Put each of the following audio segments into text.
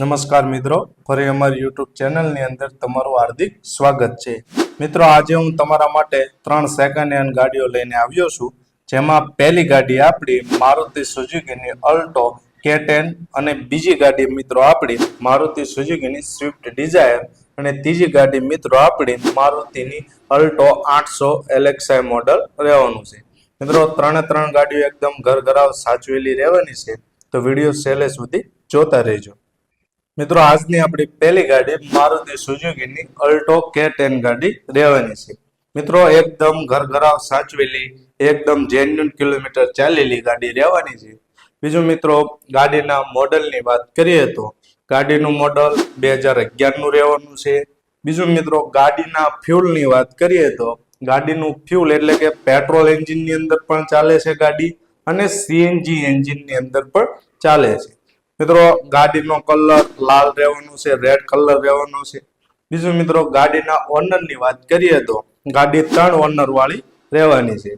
નમસ્કાર મિત્રો, ફરી અમારી યુટ્યુબ ચેનલની અંદર તમારું હાર્દિક સ્વાગત છે. મિત્રો, આજે હું તમારા માટે ત્રણ સેકન્ડ હેન્ડ ગાડીઓ લઈને આવ્યો છું, જેમાં પહેલી ગાડી આપણી મારુતિ સુઝુકીની અલ્ટો કે અને બીજી ગાડી મિત્રો આપણી મારુતિ સુઝુકીની સ્વિફ્ટ ડિઝાયર અને ત્રીજી ગાડી મિત્રો આપણી મારુતિની અલ્ટો આઠસો એલેક્સાઈ મોડલ રહેવાનું છે. મિત્રો, ત્રણે ત્રણ ગાડીઓ એકદમ ઘર ઘરાવ સાચવેલી રહેવાની છે, તો વીડિયો સેલે સુધી જોતા રહેજો. મિત્રો, આજની આપણી પહેલી ગાડી મારુતિ સુઝુકીની અલ્ટો કે ટેન ગાડી રહેવાની છે. મિત્રો, એકદમ ઘરઘરાવ સાચવેલી, એકદમ જેન્યુન કિલોમીટર ચાલેલી ગાડી રહેવાની છે. બીજું મિત્રો, ગાડીના મોડલની વાત કરીએ તો ગાડીનું મોડલ બે હજાર અગિયારનું રહેવાનું છે. બીજું મિત્રો, ગાડીના ફ્યુલની વાત કરીએ તો ગાડીનું ફ્યુલ એટલે કે પેટ્રોલ એન્જિનની અંદર પણ ચાલે છે ગાડી અને સીએનજી એન્જિનની અંદર પણ ચાલે છે. મિત્રો, ગાડીનો કલર લાલ રહેવાનો છે રેડ કલર રહેવાનો છે. બીજું મિત્રો, ગાડીના ઓનરની વાત કરીએ તો ગાડી ત્રણ ઓનર વાળી રહેવાની છે.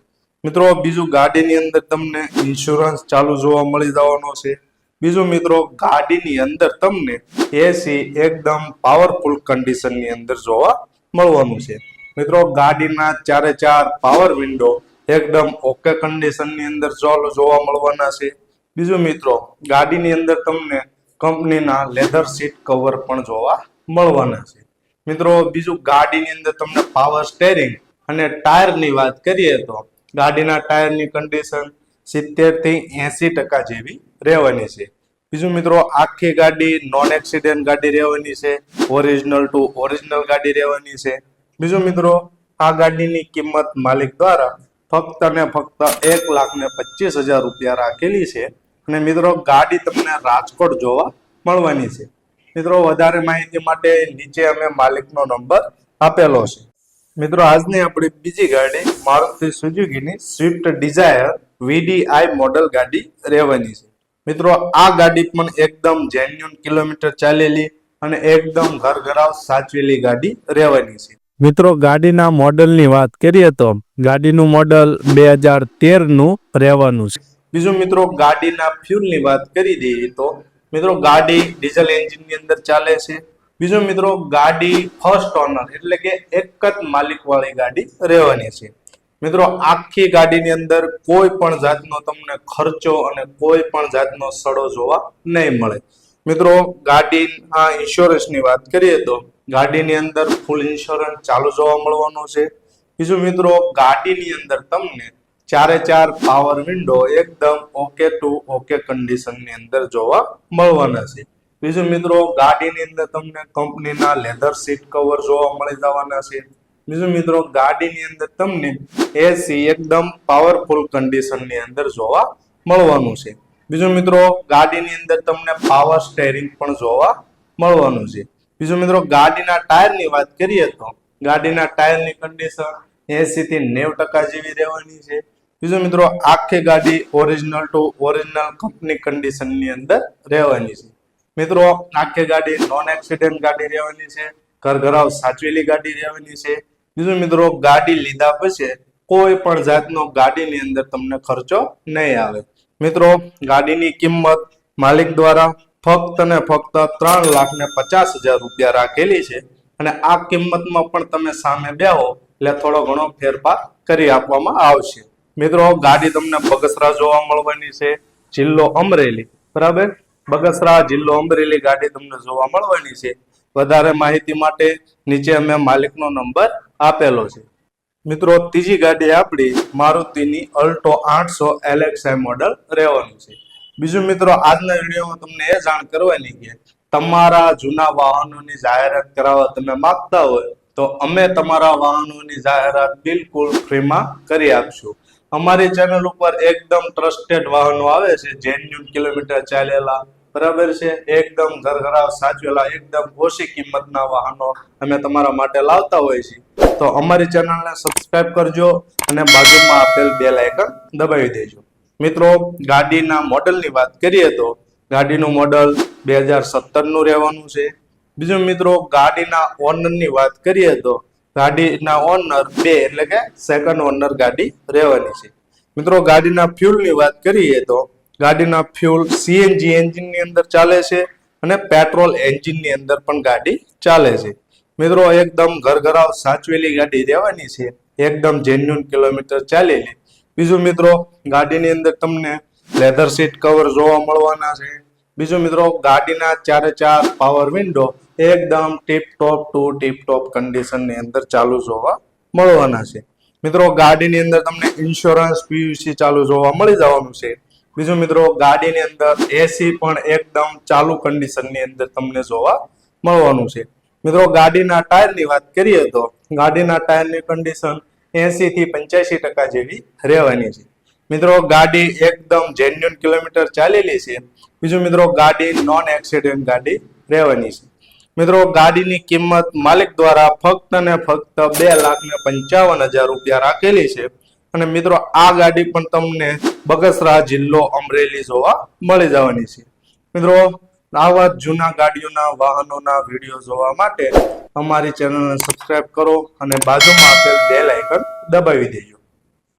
મિત્રો, બીજું ગાડીની અંદર તમને ઇન્સ્યોરન્સ ચાલુ જોવા મળી જવાનો છે. બીજું મિત્રો, ગાડીની અંદર તમને એસી એકદમ પાવરફુલ કન્ડિશનની અંદર જોવા મળવાનું છે. મિત્રો, ગાડીના ચારે ચાર પાવર વિન્ડો એકદમ ઓકે કન્ડિશનની અંદર જોવા મળવાના છે. બીજું મિત્રો, ગાડીની અંદર તમને કંપનીના લેધર સીટ કવર પણ જોવા મળવાના છે. મિત્રો, બીજું ગાડીની અંદર તમને પાવર સ્ટેરિંગ અને ટાયરની વાત કરીએ તો, ગાડીના ટાયરની કન્ડિશન સિત્તેરથી એસી ટકા જેવી રહેવાની છે. બીજું મિત્રો, આખી ગાડી નોન એક્સિડન્ટ ગાડી રહેવાની છે ઓરિજિનલ ટુ ઓરિજિનલ ગાડી રહેવાની છે. બીજું મિત્રો, આ ગાડીની કિંમત માલિક દ્વારા ફક્ત ને ફક્ત એક લાખ ને પચીસ હજાર રૂપિયા રાખેલી છે. અને મિત્રો, ગાડી તમને રાજકોટ જોવા મળવાની છે. મિત્રો, વધારે માહિતી માટે નીચે અમે માલિકનો નંબર આપેલો છે. મિત્રો, આજની આપણી બીજી ગાડી મારુતિ સુઝુકીની સ્વિફ્ટ ડિઝાયર વીડીઆઈ મોડલ ગાડી રહેવાની છે. મિત્રો, આ ગાડી પણ એકદમ જેન્યુન કિલોમીટર ચાલેલી અને એકદમ ઘર ઘરાવ સાચવેલી ગાડી રહેવાની છે. મિત્રો, ગાડીના મોડલની વાત કરીએ તો ગાડીનું મોડલ બે હજાર તેરનું રહેવાનું છે. બીજું મિત્રો ગાડીના ફ્યુલની વાત કરી દઈએ તો, મિત્રો ગાડી ડીઝલ એન્જિનની અંદર ચાલે છે. બીજો મિત્રો ગાડી ફર્સ્ટ ઓનર એટલે કે એક જ માલિક વાળી ગાડી રહેવાની છે. મિત્રો આખી ગાડીની અંદર કોઈ પણ જાતનો તમને ખર્ચો અને કોઈ પણ જાતનો સડો જોવા નહીં મળે. મિત્રો ગાડીના ઇન્સ્યોરન્સની વાત કરીએ તો, ગાડીની અંદર ફૂલ ઇન્સ્યોરન્સ ચાલુ જોવા મળવાનો છે. બીજું મિત્રો ગાડીની અંદર તમને ચારે ચાર પાવર વિન્ડો એકદમ ઓકે ટુ ઓકે કન્ડિશનની અંદર જોવા મળવાના છે. બીજું મિત્રો, ગાડીની અંદર તમને કંપનીના લેધર સીટ કવર જોવા મળી જવાના છે. બીજું મિત્રો, ગાડીની અંદર તમને એસી એકદમ પાવરફુલ કન્ડિશનની અંદર જોવા મળવાનું છે. બીજું મિત્રો, ગાડીની અંદર તમને પાવર સ્ટેરિંગ પણ જોવા મળવાનું છે. બીજું મિત્રો, ગાડીના ટાયરની વાત કરીએ તો ગાડીના ટાયરની કન્ડિશન એસી થી નેવ ટકા જેવી રહેવાની છે. બીજું મિત્રો, આખી ગાડી ઓરિજિનલ ટુ ઓરિજિનલ કંપની કન્ડિશનની અંદર રહેવાની છે. મિત્રો, આખી ગાડી નોન એક્સિડન્ટ ગાડી રહેવાની છે, ઘર ઘરાવ સાચવેલી ગાડી રહેવાની છે. બીજું મિત્રો, ગાડી લીધા પછી કોઈ પણ જાતનો ગાડીની અંદર તમને ખર્ચો નહીં આવે. મિત્રો, ગાડીની કિંમત માલિક દ્વારા ફક્ત ને ફક્ત ત્રણ લાખ ને પચાસ હજાર રૂપિયા રાખેલી છે અને આ કિંમતમાં પણ તમે સામે બેહો એટલે થોડો ઘણો ફેરફાર કરી આપવામાં આવશે. મિત્રો, ગાડી તમને બગસરા જોવા મળવાની છે, જિલ્લો અમરેલી. બરાબર? બગસરા, જિલ્લો અમરેલી ગાડી તમને જોવા મળવાની છે. વધારે માહિતી માટે નીચે અમે માલિકનો નંબર આપેલો છે. મિત્રો, ત્રીજી ગાડી આપણી મારુતિની અલ્ટો આઠસો એલેક્સાઈ મોડલ રહેવાનું છે. બીજું મિત્રો, આજના વિડીયોમાં તમને એ જાણ કરવાની કે તમારા જૂના વાહનોની જાહેરાત કરાવવા તમે માગતા હોય તો અમે તમારા વાહનોની જાહેરાત બિલકુલ ફ્રીમાં કરી આપશું. અમારી ચેનલ ઉપર એકદમ ટ્રસ્ટેડ વાહનો આવે છે જેન્યુન કિલોમીટર ચાલેલા, બરાબર છે? એકદમ ઘરઘરા સાચવેલા, એકદમ ઓછી કિંમતના વાહનો અમે તમારા માટે લાવતા હોય છીએ. તો અમારી ચેનલને સબસ્ક્રાઇબ કરજો અને બાજુમાં આપેલ બે લાયકન દબાવી દેજો. મિત્રો, ગાડીના મોડલની વાત કરીએ તો ગાડીનું મોડલ બે હજાર સત્તરનું રહેવાનું છે. બીજું મિત્રો, ગાડીના ઓનરની વાત કરીએ તો ગાડીના ઓનર બે, એટલે કે સેકન્ડ ઓનર ગાડી રહેવાની છે. મિત્રો, ગાડીના ફ્યુલની વાત કરીએ તો ગાડીના ફ્યુલ સીએનજી એન્જિનની અંદર ચાલે છે અને પેટ્રોલ એન્જિનની અંદર પણ ગાડી ચાલે છે. મિત્રો, એકદમ ઘરઘરાવ સાચવેલી ગાડી રહેવાની છે. એકદમ જેન્યુન કિલોમીટર ચાલેલી. બીજું મિત્રો, ગાડીની અંદર તમને લેધર સીટ કવર જોવા મળવાના છે. બીજું મિત્રો, ગાડીના ચારે ચાર પાવર વિન્ડો એકદમ tip top to tip top કન્ડિશનની અંદર ચાલુ જોવા મળવાના છે. મિત્રો, ગાડીની અંદર તમને ઇન્સ્યોરન્સ પીયુસી ચાલુ જોવા મળી જવાનું છે. બીજું મિત્રો, ગાડીની અંદર એસી પણ એકદમ ચાલુ કન્ડિશનની અંદર તમને જોવા મળવાનું છે. મિત્રો, ગાડીના ટાયરની વાત કરીએ તો, ગાડીના ટાયરની કન્ડિશન એસી થી પંચ્યાસી ટકા જેવી રહેવાની છે. મિત્રો, ગાડી એકદમ જેન્યુન કિલોમીટર ચાલેલી છે. બીજું મિત્રો, ગાડી નોન એક્સિડન્ટ ગાડી રહેવાની છે. મિત્રો, ગાડીની કિંમત માલિક દ્વારા ફક્ત ને ફક્ત બે લાખ ને પંચાવન હજાર રૂપિયા રાખેલી છે. અને મિત્રો, આ ગાડી પણ તમને બગસરા જિલ્લો અમરેલી જોવા મળી જવાની છે. મિત્રો, આવા જૂના ગાડીઓના, વાહનોના વીડિયો જોવા માટે અમારી ચેનલને સબસ્ક્રાઇબ કરો અને બાજુમાં આપેલ બેલ આઇકન દબાવી દેજો.